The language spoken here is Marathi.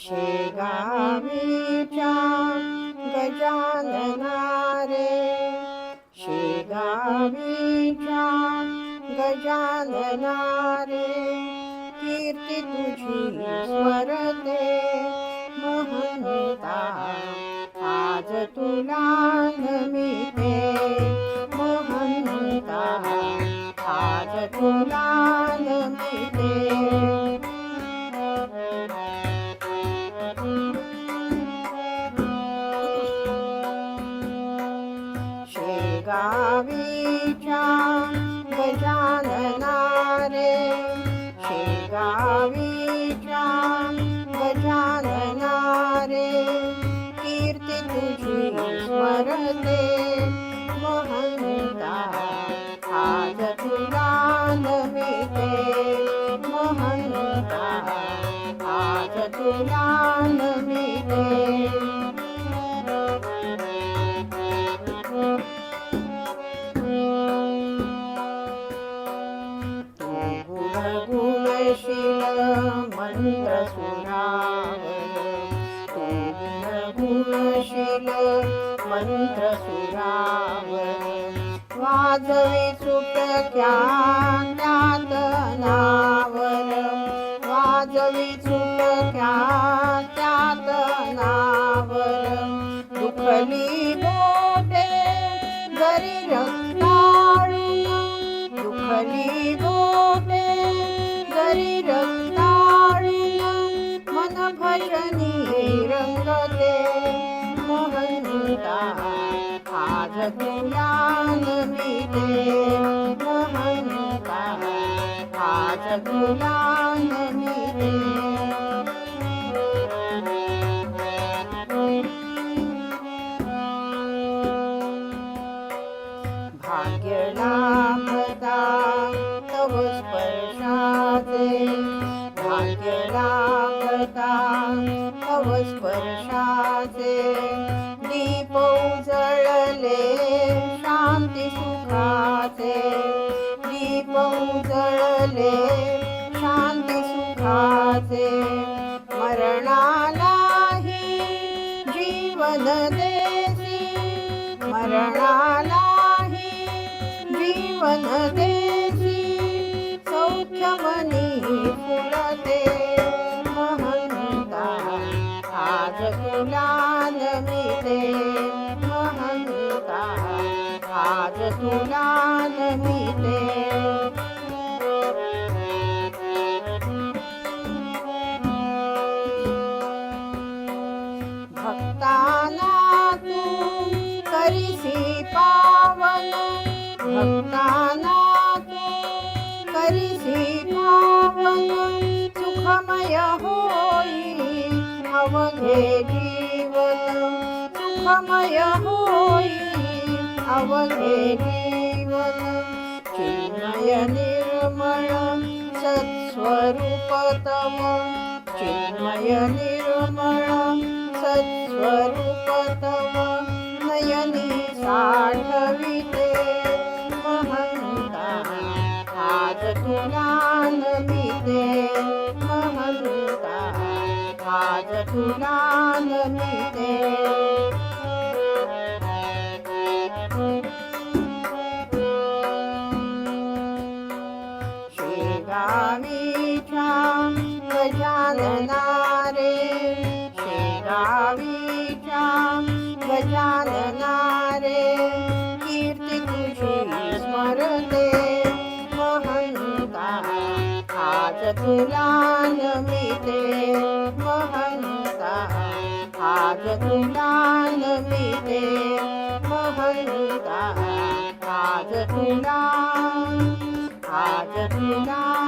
शेगावीच्या गजानना रे शेगावीच्या गजानना रे कीर्ती तुझी स्मरते मोहनता आज तुला नमिते मोहनता. आज तुला नमिते शेगावीच्या गजानना रे शेगावीच्या मंत्र सुरावर तू गुणशील मंत्र सुरावर वाजवी चुटक्या त्यात नावर वाजवी चुटक्या महंता आज तुला नमिते महंता आज तुला नमिते भाग्य लाभता तव स्पर्शाचे. भाग्य लाभता तव स्पर्शाचे. सुखाचे दीप उजळले शांती सुखाचे. मरणालाही जीवन देसी मरणालाही जीवन देसी. तुला नमिते भक्ताना तू करीसी पावन। भक्ताना तू करीसी पावन। सुखमय होई अवघे जीवन। सुखमय होई अवघे जीवन चिन्मय निर्मळ सत्स्वरूपतम. चिन्मय निर्मळ सत्स्वरूप तव नयनी साठविते महंता. आज महंता. आज तुला नमिते महंता आज तुला नमिते महंता आज तुला आज तुला